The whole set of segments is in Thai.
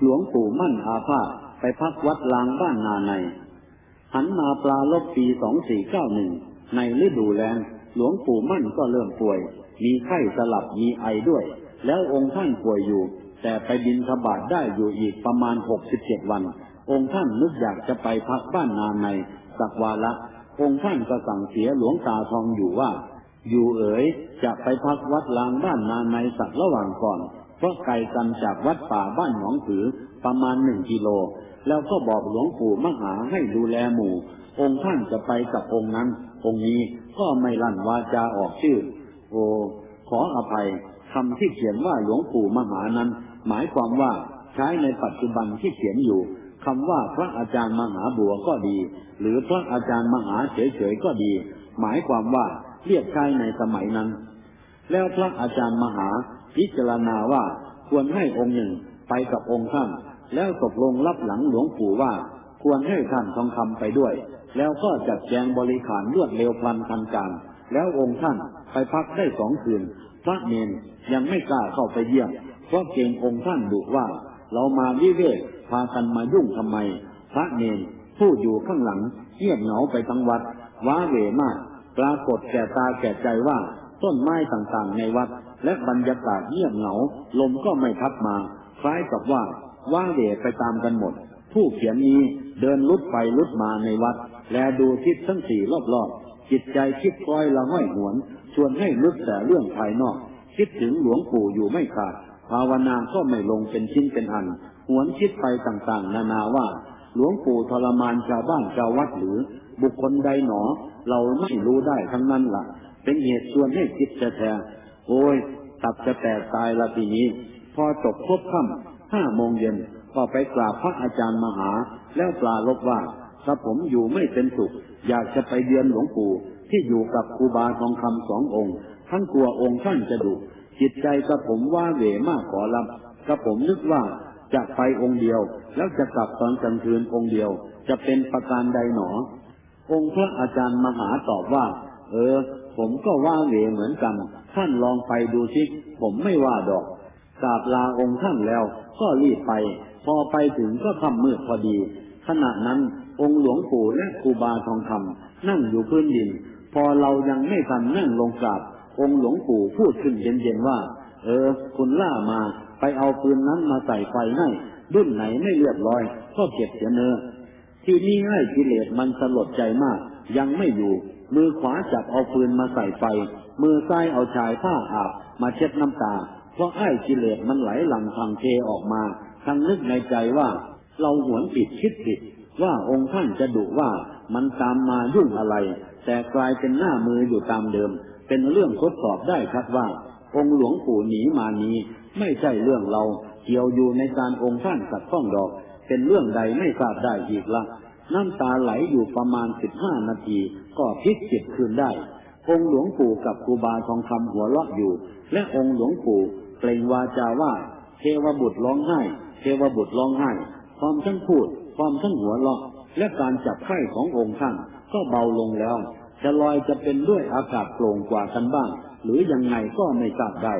หลวงปู่มั่นอาภาษไปพักวัดลางบ้านนาใน หันมาปลาลบปีสองสี่เก้าหนึ่งในฤดูแล้งหลวงปู่มั่นก็เริ่มป่วย มีไข้สลับมีไอด้วย แล้วองค์ท่านป่วยอยู่ แต่ไปบินทบาทได้อยู่อีกประมาณหกสิบเจ็ดวัน องค์ท่านนึกอยากจะไปพักบ้านนาในสักวาละองค์ท่านก็สั่งเสียหลวงตาทองอยู่ว่า อยู่เอ๋ยจะไปพักวัดลางบ้านนาในสักระหว่างก่อน เพราะไกลกันจากวัดป่าบ้านหนองผือประมาณหนึ่งกิโล แล้วก็บอกหลวงปู่มหาให้ดูแลหมู่ องค์ท่านจะไปกับองค์นั้น องค์นี้ก็ไม่ลั่นวาจาออกชื่อ โอ้ขออภัยคำที่เขียนว่าหลวงปู่มหานั้น หมายความว่าใช้ในปัจจุบันที่เขียนอยู่คำว่าพระอาจารย์มหาบัวก็ดี หรือพระอาจารย์มหาเฉยๆก็ดี หมายความว่าเรียกใช้ในสมัยนั้น แล้วพระอาจารย์มหาพิจารณาว่าควรให้องค์หนึ่งไปกับองค์ท่าน แล้วตกลงรับหลังหลวงปู่ว่า ควรให้ท่านทองคำไปด้วย แล้วก็จัดแจงบริขารรวดเร็วพลันทันการ แล้วองค์ท่านไปพักได้สองคืน พระเนนยังไม่กล้าเข้าไปเยี่ยม เพราะเกรงองค์ท่านดุว่า เรามาวิเวกพากันมายุ่งทำไม พระเนนผู้อยู่ข้างหลังเงียบเหงาไปทั้งวัดว้าเหวมาก ปรากฏแก่ตาแก่ใจว่า ต้นไม้ต่างๆในวัด และบรรยากาศเงียบเหงา ลมก็ไม่พัดมา คล้ายกับว่าว้างเหวไปตามกันหมด ผู้เขียนนี้เดินลุดไปลุดมาในวัด และดูทิศทั้งสี่รอบๆ จิตใจคิดคอยละห้อยหวน ชวนให้ลึกแต่เรื่องภายนอก คิดถึงหลวงปู่อยู่ไม่ขาด ภาวนาก็ไม่ลงเป็นชิ้นเป็นอัน หวนคิดไปต่างๆ นานาว่า หลวงปู่ทรมานชาวบ้านชาววัดหรือ บุคคลใดหนอ เราไม่รู้ได้ทั้งนั้นละ่ะ เป็นเหตุชวนให้คิดจะแท้โอ้ย ตับจะแตกตายละทีนี้ พอจบครบค่ำห้าโมงเย็นก็ไปกราบพระอาจารย์มหา แล้วปลาลบว่าถ้าผมอยู่ไม่เป็นสุข อยากจะไปเยือนหลวงปู่ที่อยู่กับครูบาทองคำสององค์ ทั้งกลัวองค์ท่านจะดุจิตใจกระผมว่าเหวมากขอรับกระผมนึกว่าจะไปองค์เดียว แล้วจะกลับตอนกลางคืนองค์เดียว จะเป็นประการใดหนอ องค์พระอาจารย์มหาตอบว่า เออ ผมก็ว่าเหวเหมือนกัน ท่านลองไปดูสิผมไม่ว่าดอกกราบลาองค์ท่านแล้ว ก็รีบไป พอไปถึงก็ค่ำมืดพอดี ขณะนั้นองค์หลวงปู่และครูบาทองคำนั่งอยู่พื้นดิน พอเรายังไม่ทันนั่งลงกราบ องค์หลวงปู่พูดขึ้นเย็นๆว่า เออ คุณล่ามาไปเอาปืนนั้นมาใส่ไฟให้ดุนไหนไม่เรียบร้อย ก็เก็บเสียเนอ ทีนี้ให้กิเลสมันสลดใจมาก ยังไม่อยู่ มือขวาจับเอาปืนมาใส่ไฟ มือซ้ายเอาชายผ้าอาบ มาเช็ดน้ำตา เพราะไอ้กิเลสมันไหลหลังทางเทออกมาทั้งนึกในใจว่า เราหวนผิดคิดผิด ว่าองค์ท่านจะดุว่ามันตามมายุ่งอะไร แต่กลายเป็นหน้ามืออยู่ตามเดิม เป็นเรื่องทดสอบได้ครับว่า องค์หลวงปู่หนีมานี้ ไม่ใช่เรื่องเราเกี่ยวอยู่ในการองค์ท่านสัตว์ต้องดอก เป็นเรื่องใดไม่ทราบได้อีกละ น้ำตาไหลอยู่ประมาณสิบห้านาที ก็พลิกจิตคืนได้ องค์หลวงปู่กับครูบาทองคำหัวเราะอยู่ และองค์หลวงปู่เปล่งวาจาว่า เทวบุตรร้องไห้ เทวบุตรร้องไห้ความทั้งพูดความทั้งหัวเราะ และการจับไข้ขององค์ท่านก็เบาลงแล้ว จะลอยจะเป็นด้วยอากาศโปร่งกว่ากันบ้าง หรือยังไงก็ไม่ทราบได้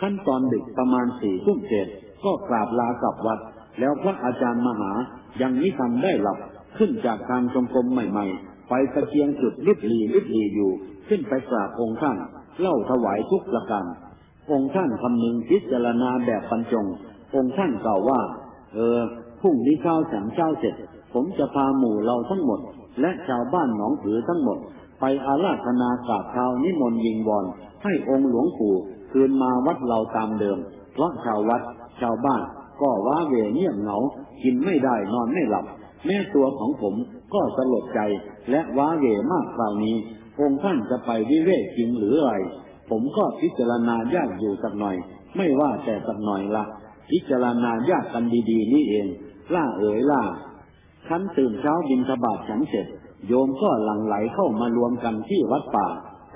ขั้นตอนดึกประมาณสี่ทุ่มเศษก็กราบลากลับวัด แล้วพระอาจารย์มหายังมิทันได้หลับ ขึ้นจากทางจงกรมใหม่ ๆ ไปตะเกียงจุดลิบลีลิบลีอยู่ ขึ้นไปกราบองค์ท่าน เล่าถวายทุกประการองค์ท่านคำนึงพิจารณาแบบบรรจง องค์ท่านกล่าวว่า เออพรุ่งนี้ข้าวฉันเช้าเสร็จ ผมจะพาหมู่เราทั้งหมด และชาวบ้านหนองผือทั้งหมด ไปอาราธนากราบเท้านิมนต์ยิงวอนให้องค์หลวงปู่คืนมาวัดเราตามเดิม เพราะชาววัด ชาวบ้าน ก็ว้าเวเงียบเหงา กินไม่ได้นอนไม่หลับ แม่ตัวของผมก็สลดใจและว้าเหวมากคราวนี้ องค์ท่านจะไปวิเวกจริงหรืออะไร ผมก็พิจารณายากอยู่สักหน่อย ไม่ว่าแต่สักหน่อยละพิจารณายากกันดีๆ นี่เอง ล่าเอ๋ยล่าคันตื่นเช้าบินทบาทฉันเสร็จ โยมก็หลั่งไหลเข้ามารวมกันที่วัดป่า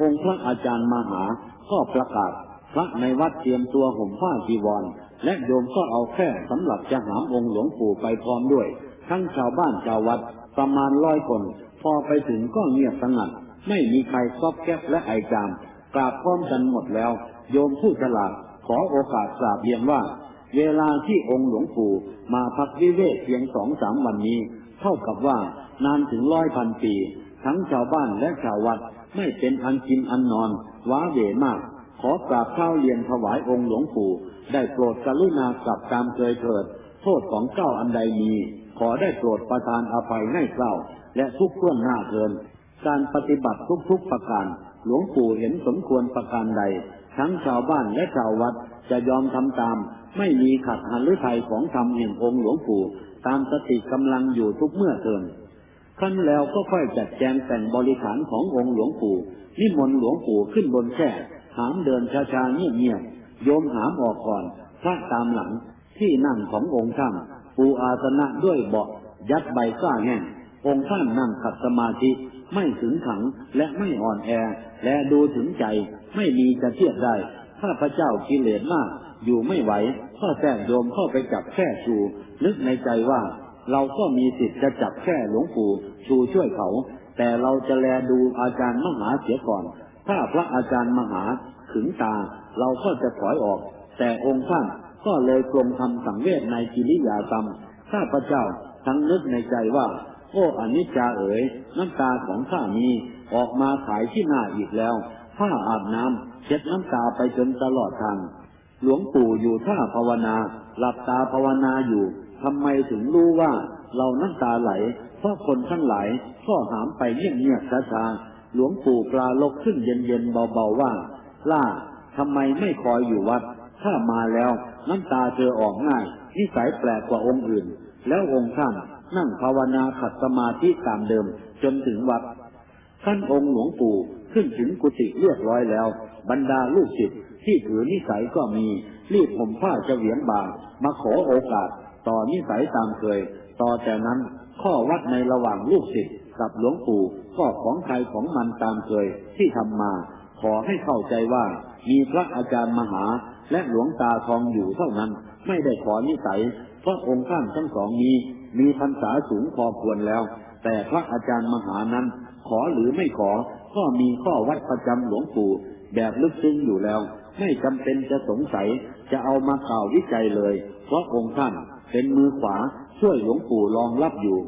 องค์พระอาจารย์มหา ก็ประกาศ พระในวัดเตรียมตัวห่มผ้าจีวร และโยมก็เอาแค่สำหรับจะหามองค์หลวงปู่ไปพร้อมด้วย ทั้งชาวบ้านชาววัดประมาณร้อยคน พอไปถึงก็เงียบสงัด ไม่มีใครซอบแก๊บและไอจามกราบพร้อมกันหมดแล้ว โยมผู้ฉลาดขอโอกาสกราบเรียนว่า เวลาที่องค์หลวงปู่มาพักวิเวกเพียงสองสามวันนี้ เท่ากับว่านานถึงร้อยพันปี ทั้งชาวบ้านและชาววัดไม่เป็นอันกินอันนอน ว้าเหวมาก ขอกราบข้าเรียนถวายองค์หลวงปู่ ได้โปรดกรุณากลับตามเคยเถิด โทษของเจ้าอันใดมี ขอได้โปรดประทานอภัยให้เจ้าและทุกข์ท่วนหน้าเทินการปฏิบัติทุกๆประการหลวงปู่เห็นสมควรประการใด ทั้งชาวบ้านและชาววัดจะยอมทำตาม ไม่มีขัดหันหรือไทยของธรรมแห่งองค์หลวงปู่ ตามสติกำลังอยู่ทุกเมื่อเทินขั้นแล้วก็ค่อยจัดแจงแต่งบริขารขององค์หลวงปู่นิมนต์หลวงปู่ขึ้นบนแค่หามเดินช้าๆเงียบๆโยมหามออกก่อนพระตามหลังที่นั่งขององค์ท่าน ปูอาสนะด้วยเบาะยัดใบก้าแห้งองค์ท่านนั่งขัดสมาธิไม่ถึงขังและไม่อ่อนแอ และดูถึงใจไม่มีจะเทียบได้ข้าพระเจ้ากิเลสมากอยู่ไม่ไหวก็แทรกโยมเข้าไปจับแค่ชูนึกในใจว่า เราก็มีสิทธิ์จะจับแค่หลวงปู่ชูช่วยเขา แต่เราจะแลดูอาจารย์มหาเสียก่อน ถ้าพระอาจารย์มหาขึงตาเราก็จะถอยออก แต่องค์ท่าน ก็เลยกลมทำสังเวชในกิริยากรรม ข้าพระเจ้าทั้งนึกในใจว่า โอ้อนิจจาเอ๋ยน้ำตาของข้านี้ออกมาขายที่หน้าอีกแล้วผ้าอาบน้ำเช็ดน้ำตาไปจนตลอดทาง หลวงปู่อยู่ท่าภาวนา หลับตาภาวนาอยู่ทำไมถึงรู้ว่า เราน้ำตาไหล เพราะคนทั้งหลายก็หามไปเงียบเงียบช้าๆหลวงปู่ปลาลกขึ้นเย็นๆเบาๆว่า ล่าทำไมไม่คอยอยู่วัด ถ้ามาแล้ว น้ำตาเธอออกง่ายนิสัยแปลกกว่าองค์อื่น แล้วองค์ท่านนั่งภาวนาขัดสมาธิตามเดิมจนถึงวัด ท่านองค์หลวงปู่ขึ้นถึงกุฏิเรียบร้อยแล้ว บรรดาลูกศิษย์ที่ถือนิสัยก็มีรีบห่มผ้าเฉวียนบางมาขอโอกาส ต่อนิสัยตามเคย ต่อแต่นั้นข้อวัดในระหว่างลูกศิษย์กับหลวงปู่ก็ของใครของมันตามเคยที่ทำมา ขอให้เข้าใจว่ามีพระอาจารย์มหา และหลวงตาทองอยู่เท่านั้น ไม่ได้ขอนิสัย เพราะองค์ท่านทั้งสองนี้มีพรรษาสูงพอควรแล้ว แต่พระอาจารย์มหานั้น ขอหรือไม่ขอ ก็มีข้อวัดประจำหลวงปู่แบบลึกซึ้งอยู่แล้ว ไม่จำเป็นจะสงสัยจะเอามากล่าววิจัยเลย เพราะองค์ท่านเป็นมือขวาช่วยหลวงปู่รองรับอยู่